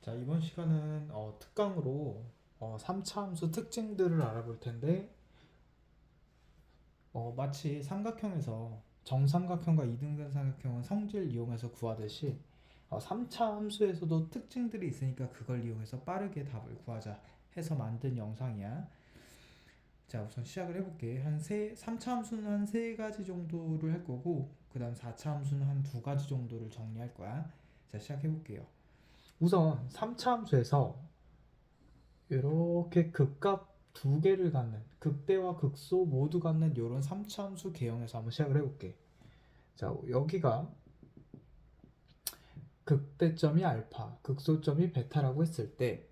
자, 이번 시간은 어, 특강으로 어, 3차 함수 특징들을 알아볼 텐데 어, 마치 삼각형에서 정삼각형과 이등변 삼각형은 성질 이용해서 구하듯이 어, 3차 함수에서도 특징들이 있으니까 그걸 이용해서 빠르게 답을 구하자 해서 만든 영상이야. 자, 우선 시작을 해볼게. 한 세, 3차 함수는 한 세 가지 정도를 할 거고, 그 다음 4차 함수는 한 두 가지 정도를 정리할 거야. 자, 시작해볼게요. 우선 3차 함수에서 이렇게 극값 두 개를 갖는 극대와 극소 모두 갖는 이런 3차 함수 개형에서 한번 시작을 해볼게. 자, 여기가 극대점이 알파, 극소점이 베타라고 했을 때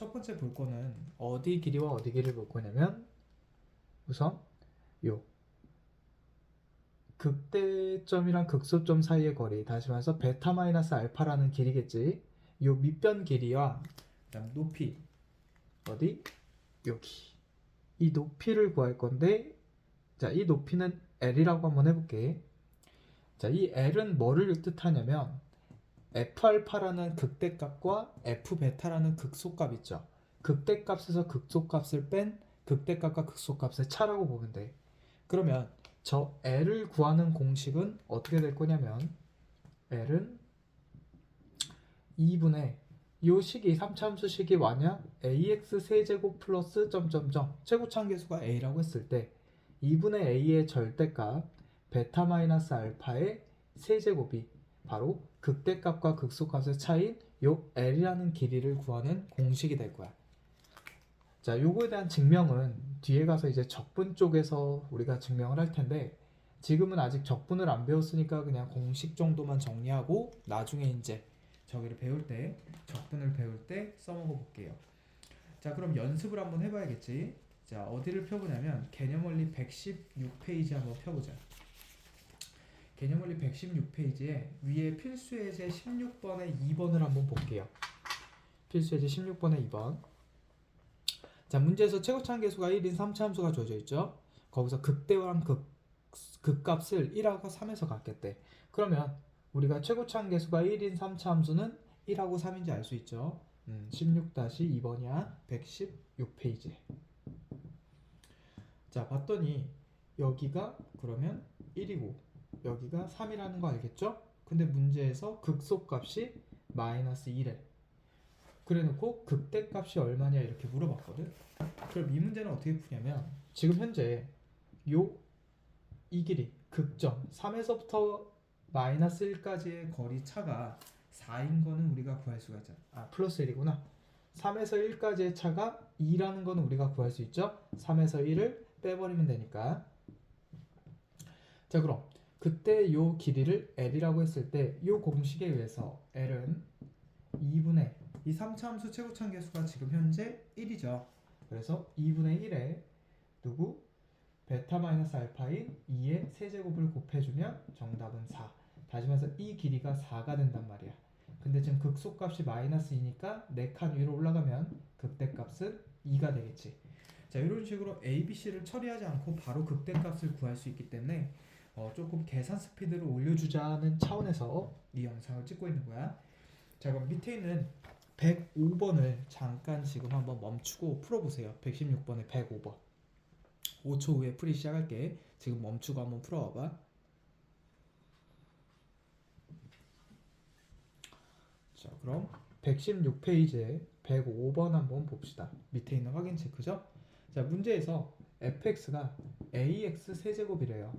첫 번째 볼 거는 어디 길이와 어디 길이를 볼 거냐면 우선 요 극대점이랑 극소점 사이의 거리 다시 말해서 베타 마이너스 알파라는 길이겠지 요 밑변 길이와 그다음 높이. 어디? 여기. 이 높이를 구할 건데 자 이 높이는 L이라고 한번 해볼게. 자이 L은 뭐를 뜻하냐면 F알파라는 극대값과 F베타라는 극소값 있죠? 극대값에서 극소값을 뺀 극대값과 극소값의 차라고 보면 돼. 그러면 저 L을 구하는 공식은 어떻게 될 거냐면 L은 2분의 요 식이 3차함수 식이 뭐냐? ax 세제곱 플러스 점점점 최고차함계수가 a라고 했을 때 2분의 a의 절대값 베타 마이너스 알파의 세제곱이 바로 극대값과 극소값의 차이인 요 l이라는 길이를 구하는 공식이 될 거야. 자, 요거에 대한 증명은 뒤에 가서 이제 적분 쪽에서 우리가 증명을 할 텐데 지금은 아직 적분을 안 배웠으니까 그냥 공식 정도만 정리하고 나중에 이제 저기를 배울 때 적분을 배울 때 써먹어 볼게요. 자, 그럼 연습을 한번 해봐야겠지. 자, 어디를 펴보냐면 개념원리 116페이지 한번 펴보자. 개념원리 116페이지에 위에 필수예제 16번에 2번을 한번 볼게요. 필수예제 16번에 2번. 자, 문제에서 최고차함 계수가 1인 3차 함수가 주어져 있죠. 거기서 극대랑 극 극값을 1하고 3에서 갖겠대. 그러면 우리가 최고차함 계수가 1인 3차 함수는 1하고 3인지 알 수 있죠. 음, 16-2번이야. 116페이지. 자, 봤더니 여기가 그러면 1이고 여기가 3이라는 거 알겠죠? 근데 문제에서 극소값이 마이너스 1에 그래놓고 극대값이 얼마냐 이렇게 물어봤거든. 그럼 이 문제는 어떻게 푸냐면 지금 현재 요 이 길이 극점 3에서부터 마이너스 1까지의 거리 차가 4인 거는 우리가 구할 수가 있잖아. 아, 플러스 1이구나. 3에서 1까지의 차가 2라는 거는 우리가 구할 수 있죠. 3에서 1을 빼버리면 되니까. 자, 그럼 그때 요 길이를 L이라고 했을 때 요 공식에 의해서 L은 2분의 이 3차 함수 최고차함 계수가 지금 현재 1이죠. 그래서 2분의 1에 누구? 베타 마이너스 알파인 2의 세제곱을 곱해주면 정답은 4. 다시 말해서 이 길이가 4가 된단 말이야. 근데 지금 극소값이 마이너스 2니까 4칸 위로 올라가면 극대값은 2가 되겠지. 자 이런 식으로 A, B, C를 처리하지 않고 바로 극대값을 구할 수 있기 때문에 어, 조금 계산 스피드를 올려주자는 차원에서 이 영상을 찍고 있는 거야. 자 그럼 밑에 있는 105번을 잠깐 지금 한번 멈추고 풀어보세요. 116번에 105번. 5초 후에 풀이 시작할게. 지금 멈추고 한번 풀어봐봐. 자, 그럼 116페이지에 105번 한번 봅시다. 밑에 있는 확인 체크죠? 자, 문제에서 fx가 ax 세제곱이래요.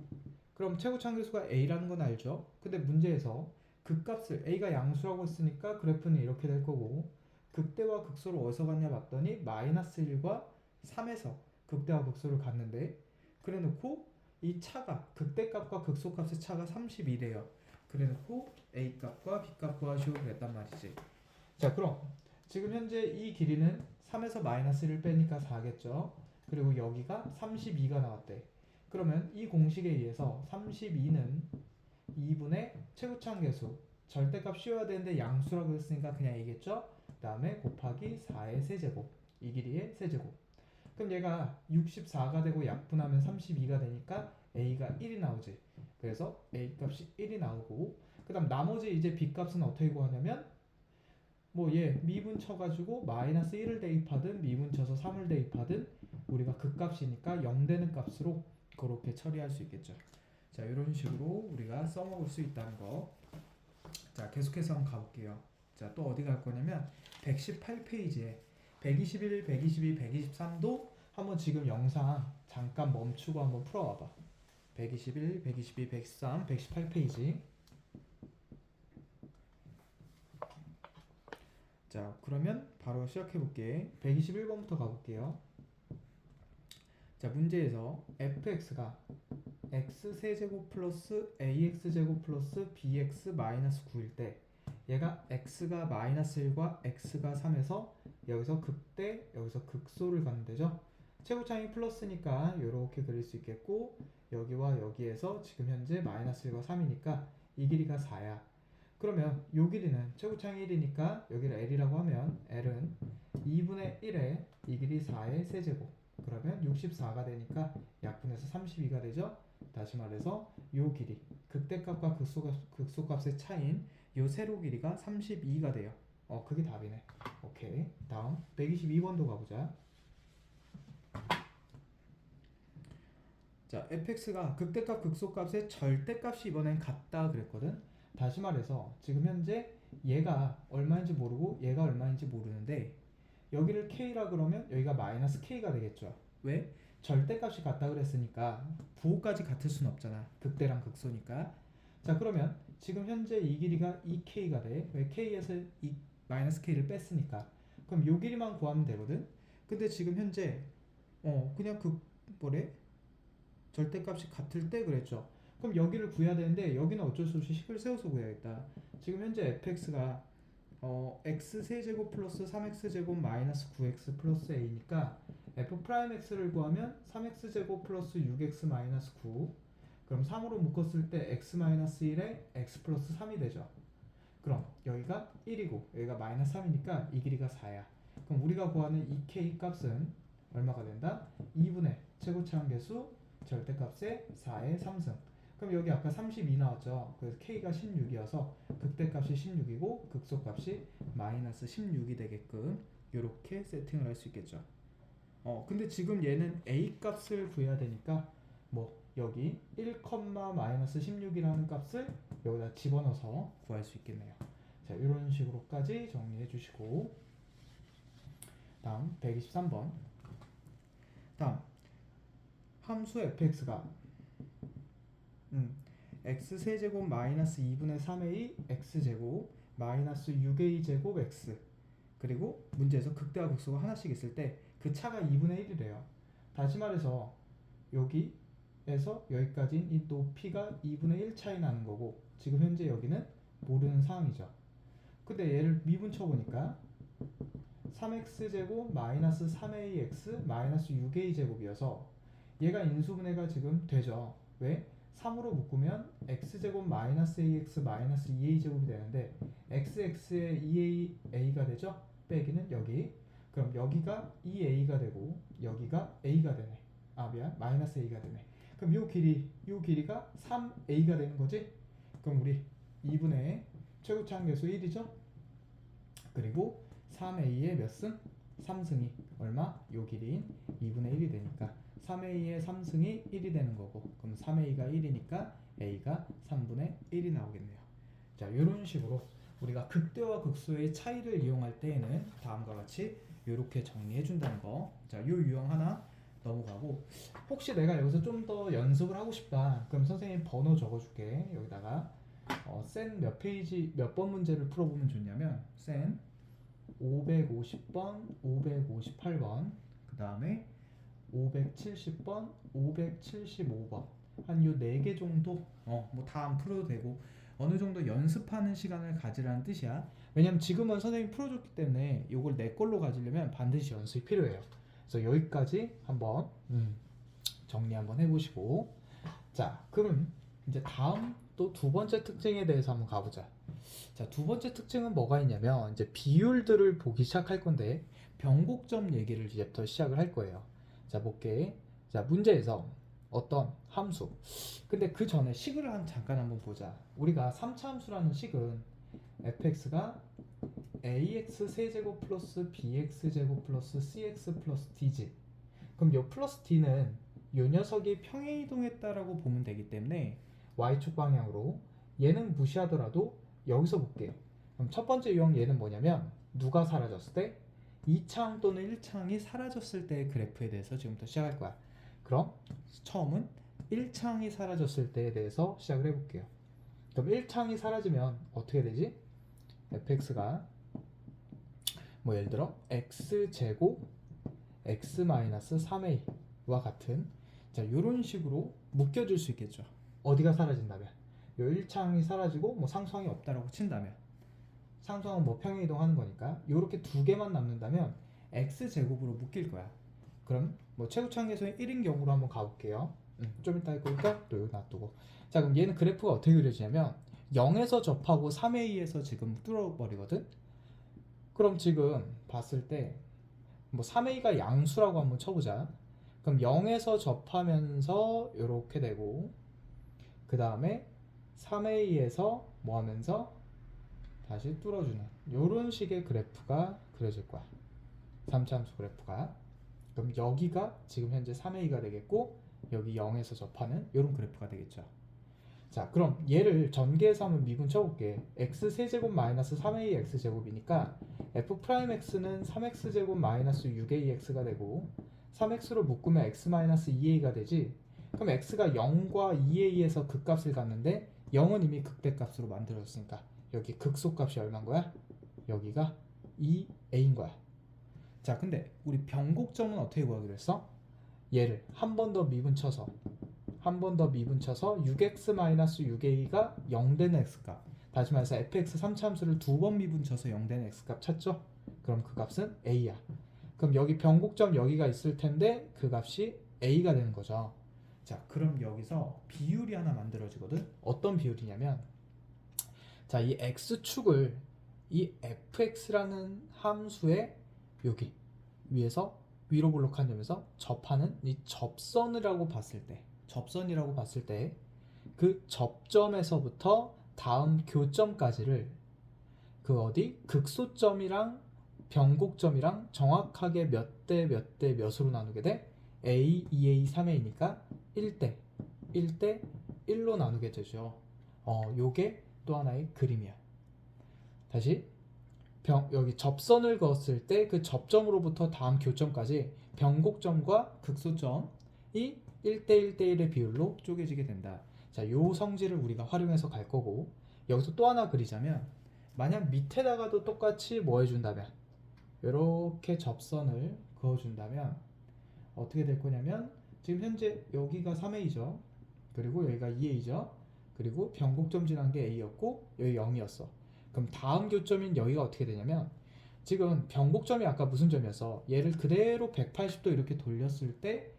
그럼 최고차함 계수가 a라는 건 알죠? 근데 문제에서 극값을 a가 양수라고 했으니까 그래프는 이렇게 될 거고 극대와 극소를 어디서 갔냐 봤더니 마이너스 1과 3에서 극대와 극소를 갔는데 그래 놓고 이 차가 극대값과 극소값의 차가 32래요. 그래 놓고 a 값과 b 값 구하시오 그랬단 말이지. 자, 그럼 지금 현재 이 길이는 3에서 마이너스를 빼니까 4겠죠. 그리고 여기가 32가 나왔대. 그러면 이 공식에 의해서 32는 2분의 최고차함 계수 절대값 씌워야 되는데 양수라고 했으니까 그냥 이겠죠. 그 다음에 곱하기 4의 세제곱 이 길이의 세제곱 그럼 얘가 64가 되고 약분하면 32가 되니까 a가 1이 나오지 그래서 a 값이 1이 나오고 그 다음 나머지 이제 b 값은 어떻게 구하냐면 뭐 얘 미분 쳐가지고 마이너스 1을 대입하든 미분 쳐서 3을 대입하든 우리가 극값이니까 0 되는 값으로 그렇게 처리할 수 있겠죠. 자 이런 식으로 우리가 써먹을 수 있다는 거. 자 계속해서 한번 가볼게요. 자 또 어디 갈 거냐면 118페이지에 121, 122, 123도 한번 지금 영상 잠깐 멈추고 한번 풀어와봐. 121, 122, 123, 118페이지. 자, 그러면 바로 시작해 볼게. 121번부터 가 볼게요. 자, 문제에서 fx가 x 세제곱 플러스 ax 제곱 플러스 bx 마이너스 9일 때 얘가 x가 마이너스 1과 x가 3에서 여기서 극대 여기서 극소를 갖는 되죠. 최고창이 플러스니까 이렇게 그릴 수 있겠고 여기와 여기에서 지금 현재 마이너스 1과 3이니까 이 길이가 4야. 그러면 요 길이는 최고창이 1이니까 여기를 L이라고 하면 L은 2분의 1에 이 길이 4의 세제곱 그러면 64가 되니까 약분해서 32가 되죠. 다시 말해서 요 길이 극대값과 극소값, 극소값의 차이인 요 세로 길이가 32가 돼요. 어 그게 답이네. 오케이 다음 122번도 가보자. 자, fx가 극대값 극소값의 절대값이 이번엔 같다 그랬거든. 다시 말해서 지금 현재 얘가 얼마인지 모르고 얘가 얼마인지 모르는데 여기를 k라 그러면 여기가 마이너스 k가 되겠죠. 왜? 절대값이 같다 그랬으니까 부호까지 같을 수는 없잖아. 극대랑 극소니까. 자, 그러면 지금 현재 이 길이가 2k가 돼. 왜 k에서 이 마이너스 k를 뺐으니까. 그럼 요 길이만 구하면 되거든. 근데 지금 현재 어 그냥 그 뭐래? 절대값이 같을 때 그랬죠. 그럼 여기를 구해야 되는데 여기는 어쩔 수 없이 식을 세워서 구해야겠다. 지금 현재 fx가 어, x 세제곱 플러스 3x 제곱 마이너스 9x 플러스 a니까 f 프라임 x를 구하면 3x 제곱 플러스 6x 마이너스 9 그럼 3으로 묶었을 때 x 마이너스 1에 x 플러스 3이 되죠. 그럼 여기가 1이고 여기가 마이너스 3이니까 이 길이가 4야. 그럼 우리가 구하는 이 k 값은 얼마가 된다? 2분의 최고 차항 계수 절대값의 4의 3승. 그럼 여기 아까 32 나왔죠. 그래서 k가 16이어서 극대값이 16이고 극소값이 마이너스 16이 되게끔 이렇게 세팅을 할 수 있겠죠. 어 근데 지금 얘는 a 값을 구해야 되니까 뭐 여기 1, 마이너스 16이라는 값을 여기다 집어넣어서 구할 수 있겠네요. 자 이런 식으로까지 정리해 주시고 다음 123번 다음 함수 fx가 음, x 세제곱 마이너스 2분의 3a x 제곱 마이너스 6a 제곱 x 그리고 문제에서 극대와 극소가 하나씩 있을 때 그 차가 2분의 1이래요. 다시 말해서 여기에서 여기까지인 이 높이가 2분의 1 차이 나는 거고 지금 현재 여기는 모르는 상황이죠. 근데 얘를 미분 쳐보니까 3x 제곱 마이너스 3ax 마이너스 6a 제곱이어서 얘가 인수분해가 지금 되죠. 왜? 3으로 묶으면 x제곱 마이너스 ax 마이너스 2a 제곱이 되는데 xx의 2a a가 되죠? 빼기는 여기 그럼 여기가 2a가 되고 여기가 a가 되네 아 미안 마이너스 a가 되네 그럼 요 길이 요 길이가 3a가 되는 거지? 그럼 우리 2분의 최고차항 계수 1이죠? 그리고 3a의 몇 승? 3승이 얼마? 요 길이인 2분의 1이 되니까 3a의 3승이 1이 되는 거고 그럼 3a가 1이니까 a가 3분의 1이 나오겠네요. 자 이런 식으로 우리가 극대와 극소의 차이를 이용할 때에는 다음과 같이 이렇게 정리해 준다는 거. 자요 유형 하나 넘어가고 혹시 내가 여기서 좀 더 연습을 하고 싶다. 그럼 선생님 번호 적어줄게 여기다가 어, 센몇 페이지 몇 번 문제를 풀어보면 좋냐면 센 550번, 558번 그 다음에 570번, 575번 한 요 네 개 정도 어 뭐 다 안 풀어도 되고 어느 정도 연습하는 시간을 가지라는 뜻이야. 왜냐면 지금은 선생님 풀어줬기 때문에 요걸 내 걸로 가지려면 반드시 연습이 필요해요. 그래서 여기까지 한번 음, 정리 한번 해보시고 자 그럼 이제 다음 또 두 번째 특징에 대해서 한번 가보자. 자 두 번째 특징은 뭐가 있냐면 이제 비율들을 보기 시작할 건데 변곡점 얘기를 이제부터 시작을 할 거예요. 자 볼게. 자 문제에서 어떤 함수. 근데 그 전에 식을 한 잠깐 한번 보자. 우리가 3차 함수라는 식은 fx가 ax 세제곱 플러스 bx 제곱 플러스 cx 플러스 d지. 그럼 요 플러스 d는 요 녀석이 평행 이동했다라고 보면 되기 때문에 y축 방향으로 얘는 무시하더라도 여기서 볼게요. 그럼 첫 번째 유형 얘는 뭐냐면 누가 사라졌을 때 2창 또는 1창이 사라졌을 때의 그래프에 대해서 지금부터 시작할 거야. 그럼 처음은 1창이 사라졌을 때에 대해서 시작을 해볼게요. 그럼 1창이 사라지면 어떻게 되지? fx가 뭐 예를 들어 x 제곱 x 마이너스 3a와 같은 자 이런 식으로 묶여줄 수 있겠죠. 어디가 사라진다면 요 1창이 사라지고 뭐 상수항이 없다라고 친다면 상수항은 뭐 평행 이동하는 거니까 요렇게 두 개만 남는다면 x 제곱으로 묶일 거야. 그럼 뭐 최고창에서의 1인 경우로 한번 가볼게요. 음, 좀 이따 할 거니까 또 여기 놔두고 자 그럼 얘는 그래프가 어떻게 그려지냐면 0에서 접하고 3a에서 지금 뚫어버리거든 그럼 지금 봤을 때 뭐 3a가 양수라고 한번 쳐보자 그럼 0에서 접하면서 이렇게 되고 그 다음에 3a에서 뭐 하면서 다시 뚫어주는 이런 식의 그래프가 그려질 거야 3차함수 그래프가 그럼 여기가 지금 현재 3a가 되겠고 여기 0에서 접하는 이런 그래프가 되겠죠. 자, 그럼 얘를 전개해서 한번 미분 쳐볼게. x 세제곱 마이너스 3a x 제곱이니까 f 프라임 x는 3x 제곱 마이너스 6ax가 되고 3x로 묶으면 x 마이너스 2a가 되지. 그럼 x가 0과 2a에서 극값을 갖는데 0은 이미 극대값으로 만들어졌으니까 여기 극소값이 얼마인 거야? 여기가 2a인 거야. 자, 근데 우리 변곡점은 어떻게 구하기로 했어? 얘를 한 번 더 미분 쳐서 한 번 더 미분 쳐서 6x-6a가 0 되는 x값 다시 말해서 fx 3차함수를 두 번 미분 쳐서 0 되는 x값 찾죠? 그럼 그 값은 a야 그럼 여기 변곡점 여기가 있을 텐데 그 값이 a가 되는 거죠 자 그럼 여기서 비율이 하나 만들어지거든 어떤 비율이냐면 자 이 x축을 이 fx라는 함수의 여기 위에서 위로 볼록한 점에서 접하는 이 접선이라고 봤을 때 접선이라고 봤을 때 그 접점에서부터 다음 교점까지를 그 어디 극소점이랑 변곡점이랑 정확하게 몇 대 몇 대 몇 으로 나누게 돼? A, 2A, 3A니까 1대 1대 1로 나누게 되죠. 어, 요게 또 하나의 그림이야. 다시 병, 여기 접선을 그었을 때 그 접점으로부터 다음 교점까지 변곡점과 극소점이 1대 1대 1의 비율로 쪼개지게 된다. 자, 요 성질을 우리가 활용해서 갈 거고 여기서 또 하나 그리자면 만약 밑에다가도 똑같이 뭐 해준다면 이렇게 접선을 그어준다면 어떻게 될 거냐면 지금 현재 여기가 3a죠. 그리고 여기가 2a죠. 그리고 변곡점 지난 게 a였고 여기 0이었어. 그럼 다음 교점인 여기가 어떻게 되냐면 지금 변곡점이 아까 무슨 점이었어? 얘를 그대로 180도 이렇게 돌렸을 때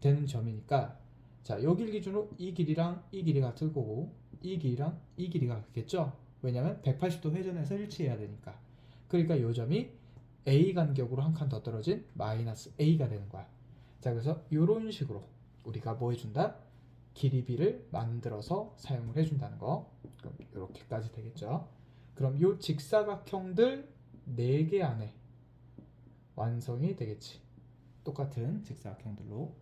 되는 점이니까 자 여길 기준으로 이 길이랑 이 길이가 같을 거고 이 길이랑 이 길이가 같겠죠? 왜냐면 180도 회전해서 일치해야 되니까 그러니까 요 점이 a 간격으로 한 칸 더 떨어진 마이너스 a가 되는 거야 자 그래서 이런 식으로 우리가 뭐 해준다? 길이비를 만들어서 사용을 해준다는 거 그럼 이렇게까지 되겠죠? 그럼 요 직사각형들 4개 안에 완성이 되겠지. 똑같은 직사각형들로.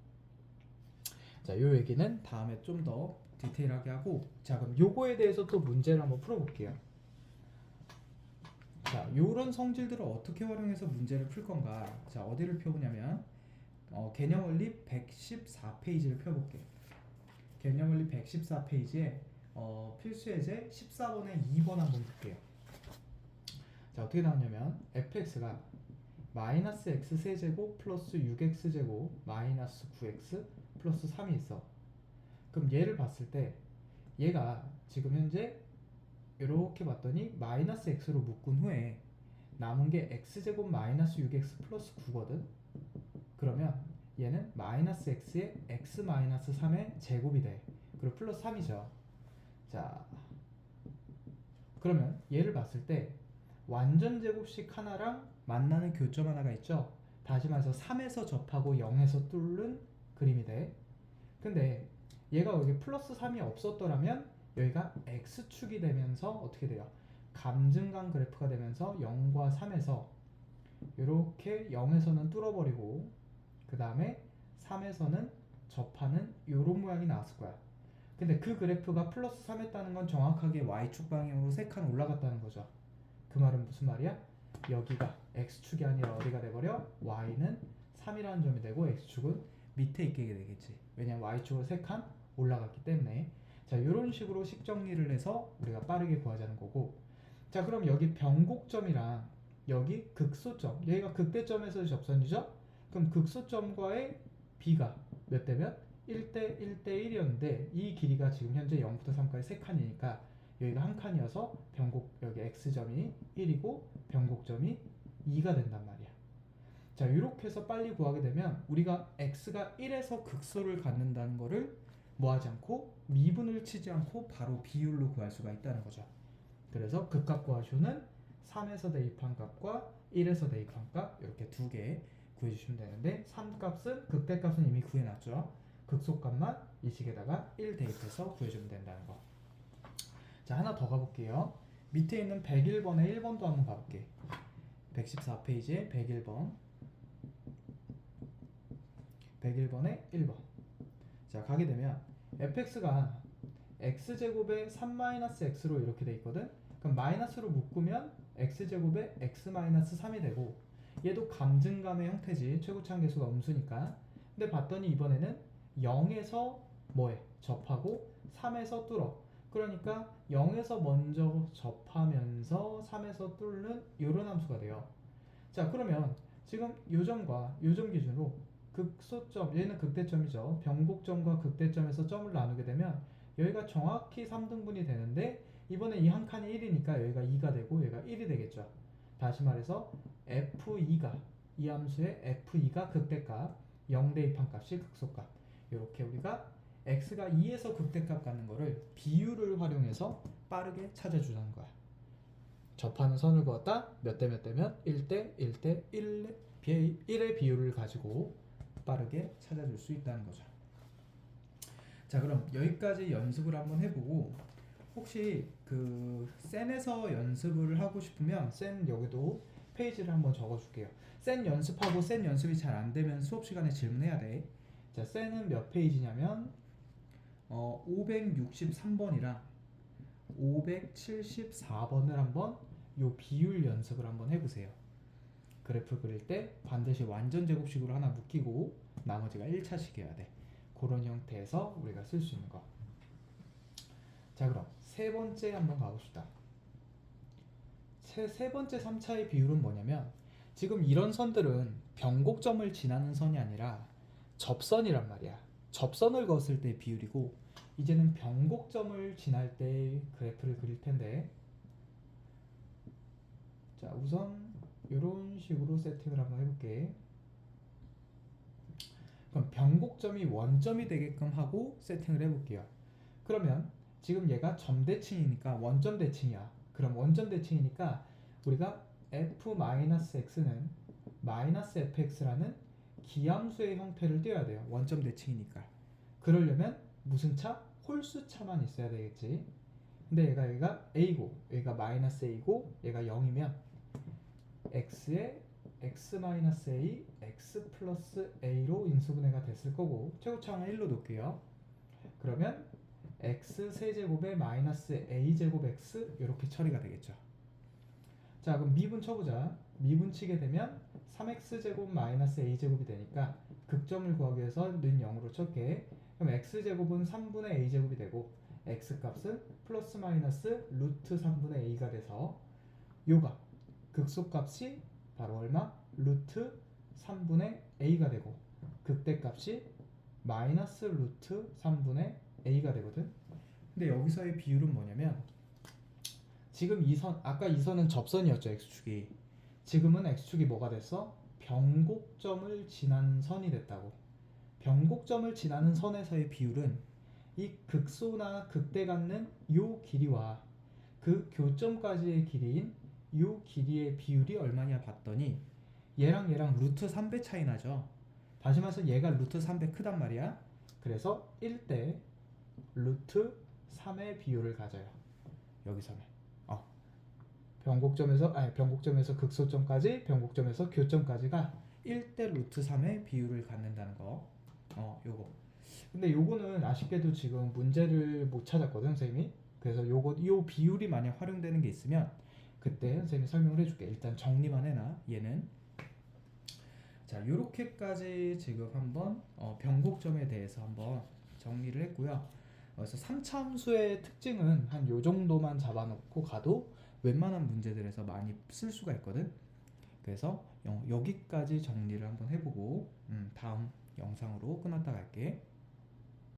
자, 요 얘기는 다음에 좀 더 디테일하게 하고 자, 그럼 요거에 대해서 또 문제를 한번 풀어 볼게요. 자, 요런 성질들을 어떻게 활용해서 문제를 풀 건가? 자, 어디를 펴 보냐면 어, 개념 원리 114페이지를 펴 볼게. 개념 원리 114페이지에 어, 필수 예제 14번에 2번 한번 볼게요. 자 어떻게 나오냐면 fx가 마이너스 x 세제곱 플러스 6x 제곱 마이너스 9x 플러스 3이 있어. 그럼 얘를 봤을 때 얘가 지금 현재 이렇게 봤더니 마이너스 x로 묶은 후에 남은 게 x 제곱 마이너스 6x 플러스 9거든. 그러면 얘는 마이너스 x에 x 마이너스 3의 제곱이 돼. 그리고 플러스 3이죠. 자, 그러면 얘를 봤을 때 완전 제곱식 하나랑 만나는 교점 하나가 있죠. 다시 말해서 3에서 접하고 0에서 뚫는 그림이 돼. 근데 얘가 여기 플러스 3이 없었더라면 여기가 x축이 되면서 어떻게 돼요? 감증강 그래프가 되면서 0과 3에서 이렇게 0에서는 뚫어버리고 그 다음에 3에서는 접하는 이런 모양이 나왔을 거야. 근데 그 그래프가 플러스 3 했다는 건 정확하게 y축 방향으로 3칸 올라갔다는 거죠. 그 말은 무슨 말이야? 여기가 x축이 아니라 어디가 돼버려? y는 3이라는 점이 되고 x축은 밑에 있게 되겠지. 왜냐면 y축으로 3칸 올라갔기 때문에 자 이런 식으로 식 정리를 해서 우리가 빠르게 구하자는 거고 자 그럼 여기 변곡점이랑 여기 극소점 여기가 극대점에서의 접선이죠? 그럼 극소점과의 b가 몇 대면? 1대 1대 1이었는데 이 길이가 지금 현재 0부터 3까지 3칸이니까 여기가 한 칸이어서 변곡 여기 x점이 1이고 변곡점이 2가 된단 말이야. 자 이렇게 해서 빨리 구하게 되면 우리가 x가 1에서 극소를 갖는다는 거를 뭐 하지 않고 미분을 치지 않고 바로 비율로 구할 수가 있다는 거죠. 그래서 극값과 조는 3에서 대입한 값과 1에서 대입한 값 이렇게 두 개 구해주시면 되는데 3값은 극대값은 이미 구해놨죠. 극소값만 이 식에다가 1 대입해서 구해주면 된다는 거. 자 하나 더 가볼게요. 밑에 있는 101번에 1번도 한번 가볼게. 114페이지에 101번 101번에 1번 자 가게 되면 fx가 x제곱에 3-x로 이렇게 돼 있거든 그럼 마이너스로 묶으면 x제곱에 x-3이 되고 얘도 감증감의 형태지. 최고차항 계수가 음수니까. 근데 봤더니 이번에는 0에서 뭐해 접하고 3에서 뚫어. 그러니까 0에서 먼저 접하면서 3에서 뚫는 이런 함수가 돼요. 자 그러면 지금 요점과 요점 기준으로 극소점 얘는 극대점이죠. 변곡점과 극대점에서 점을 나누게 되면 여기가 정확히 3등분이 되는데 이번에 이 한 칸이 1이니까 여기가 2가 되고 여기가 1이 되겠죠. 다시 말해서 f2가 이 함수의 f2가 극대값 0 대입한 값이 극소값. 이렇게 우리가 x가 2에서 극대값 갖는 거를 비율을 활용해서 빠르게 찾아주자는 거야. 접하는 선을 그었다? 몇 대 몇 대면? 1대 1대 1, 1의 비율을 가지고 빠르게 찾아줄 수 있다는 거죠. 자 그럼 여기까지 연습을 한번 해보고 혹시 그 센에서 연습을 하고 싶으면 센 여기도 페이지를 한번 적어줄게요. 센 연습하고 센 연습이 잘 안 되면 수업 시간에 질문해야 돼. 자 센은 몇 페이지냐면 어 563번이랑 574번을 한번 요 비율 연습을 한번 해보세요. 그래프 그릴 때 반드시 완전 제곱식으로 하나 묶이고 나머지가 1차식이어야 돼. 그런 형태에서 우리가 쓸 수 있는 거. 자 그럼 세 번째 한번 가봅시다. 세, 세 번째 3차의 비율은 뭐냐면 지금 이런 선들은 변곡점을 지나는 선이 아니라 접선이란 말이야. 접선을 그었을 때 비율이고 이제는 변곡점을 지날 때 그래프를 그릴 텐데 자 우선 이런 식으로 세팅을 한번 해볼게. 그럼 변곡점이 원점이 되게끔 하고 세팅을 해볼게요. 그러면 지금 얘가 점대칭이니까 원점 대칭이야. 그럼 원점 대칭이니까 우리가 f-x는 마이너스 fx라는 기함수의 형태를 띄어야 돼요. 원점 대칭이니까. 그러려면 무슨 차? 홀수 차만 있어야 되겠지. 근데 얘가 얘가 a고 얘가 마이너스 a고 얘가 0이면 x에 x-a, x 플러스 a로 인수분해가 됐을 거고 최고차항은 1로 놓을게요. 그러면 x 세제곱에 마이너스 a 제곱 x 이렇게 처리가 되겠죠. 자 그럼 미분 쳐보자. 미분 치게 되면 3x 제곱 마이너스 a 제곱이 되니까 극점을 구하기 위해서 는 0으로 쳤게. 그럼 x 제곱은 3분의 a 제곱이 되고 x 값은 플러스 마이너스 루트 3분의 a가 돼서 요가 극소값이 바로 얼마? 루트 3분의 a가 되고 극대값이 마이너스 루트 3분의 a가 되거든. 근데 여기서의 비율은 뭐냐면 지금 이 선 아까 이 선은 접선이었죠 x축이 지금은 x축이 뭐가 됐어? 변곡점을 지나는 선이 됐다고. 변곡점을 지나는 선에서의 비율은 이 극소나 극대 갖는 요 길이와 그 교점까지의 길이인 요 길이의 비율이 얼마냐 봤더니 얘랑 얘랑 루트 3배 차이 나죠. 다시 말해서 얘가 루트 3배 크단 말이야. 그래서 1대 루트 3의 비율을 가져요. 여기서는. 어. 변곡점에서 아니 변곡점에서 극소점까지 변곡점에서 교점까지가 1대 루트 3의 비율을 갖는다는 거. 어, 요거. 근데 요거는 아쉽게도 지금 문제를 못 찾았거든, 선생님이. 그래서 요거 요 비율이 만약 활용되는 게 있으면 그때 선생님이 설명을 해줄게. 일단 정리만 해놔. 얘는 자, 요렇게까지 지금 한번 어, 변곡점에 대해서 한번 정리를 했고요. 그래서 3차함수의 특징은 한 요 정도만 잡아놓고 가도 웬만한 문제들에서 많이 쓸 수가 있거든. 그래서 여, 여기까지 정리를 한번 해보고 음, 다음 영상으로 끝났다 갈게.